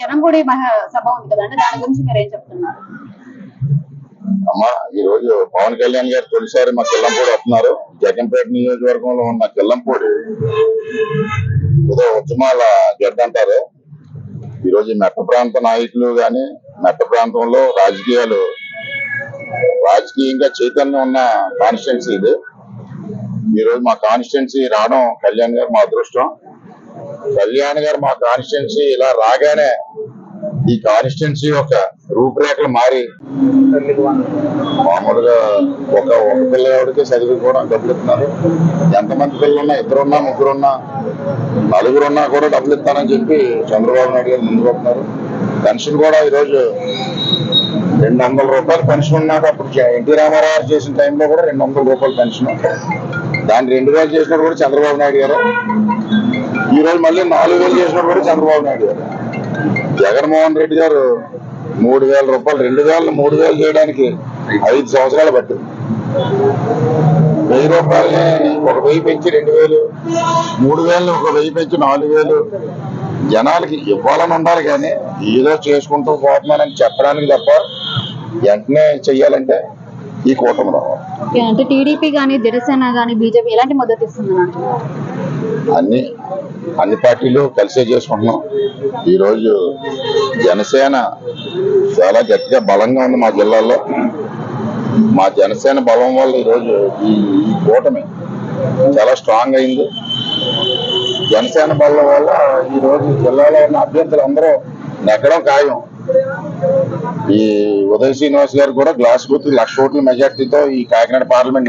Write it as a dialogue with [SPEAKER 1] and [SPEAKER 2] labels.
[SPEAKER 1] కెనంపూడి సభ ఉంది కదండి దాని గురించి మీరు ఏం చెప్తున్నారు?
[SPEAKER 2] అమ్మా ఈ రోజు పవన్ కళ్యాణ్ గారు తొలిసారి మా కిల్లంపూడి వస్తున్నారు. జగన్పేట నియోజకవర్గంలో ఉన్న కిల్లంపూడి ఏదో ఉద్యమాల గడ్డ అంటారు. ఈ రోజు మెట్ట ప్రాంత నాయకులు గాని మెట్ట ప్రాంతంలో రాజకీయాలు రాజకీయంగా చైతన్యం ఉన్న కాన్స్టిట్యున్సీ ఇది. ఈ రోజు మా కాన్స్టిట్యున్సీ రావడం కళ్యాణ్ గారు మా అదృష్టం. కళ్యాణ్ గారు మా కాన్స్టిట్యున్సీ ఇలా రాగానే ఈ కాన్స్టిట్యున్సీ యొక్క రూపురేఖలు మారి మామూలుగా ఒక ఒక పిల్లవాడికి చదివి కూడా డబ్బులు ఇస్తున్నారు. ఎంతమంది పిల్లలున్నా ఇద్దరున్నా ముగ్గురున్నా నలుగురున్నా కూడా డబ్బులు ఇస్తానని చెప్పి చంద్రబాబు నాయుడు గారు ముందుకు వస్తున్నారు పెన్షన్ కూడా ఈరోజు రెండు వందల రూపాయలు పెన్షన్ ఉన్నాక అప్పుడు జ- ఎన్టీ రామారావు చేసిన టైంలో కూడా రెండు వందల రూపాయలు పెన్షన్. దాన్ని రెండు వేలు చేసినప్పుడు కూడా చంద్రబాబు నాయుడు గారు ఈ రోజు మళ్ళీ నాలుగు వేలు చేసినప్పుడు కూడా చంద్రబాబు నాయుడు గారు. జగన్మోహన్ రెడ్డి గారు మూడు వేల రూపాయలు రెండు వేలు మూడు వేలు చేయడానికి ఐదు సంవత్సరాలు పట్టింది. వెయ్యి రూపాయలని ఒక వెయ్యి పెంచి రెండు వేలు మూడు వేలని ఒక వెయ్యి పెంచి నాలుగు వేలు జనాలకి ఇవ్వాలని ఉండాలి కానీ ఏదో చేసుకుంటూ పోతున్నానని చెప్పడానికి తప్ప వెంటనే చెయ్యాలంటే ఈ కూటమి రావాలి
[SPEAKER 1] అంటే టీడీపీ కానీ జనసేన కానీ బీజేపీ ఎలాంటి మద్దతు ఇస్తుంది
[SPEAKER 2] అన్ని అన్ని పార్టీలు కలిసే చేసుకుంటున్నాం. ఈరోజు జనసేన చాలా గట్టిగా బలంగా ఉంది మా జిల్లాలో. మా జనసేన బలం వల్ల ఈరోజు ఈ ఈ కూటమి చాలా స్ట్రాంగ్ అయింది. జనసేన బలం వల్ల ఈ రోజు జిల్లాలో ఉన్న అభ్యర్థులు అందరూ నెగ్గడం ఖాయం. ఈ ఉదయ్ శ్రీనివాస్ గారు కూడా గ్లాస్ గుర్తు లక్ష ఓట్ల మెజార్టీతో ఈ కాకినాడ పార్లమెంట్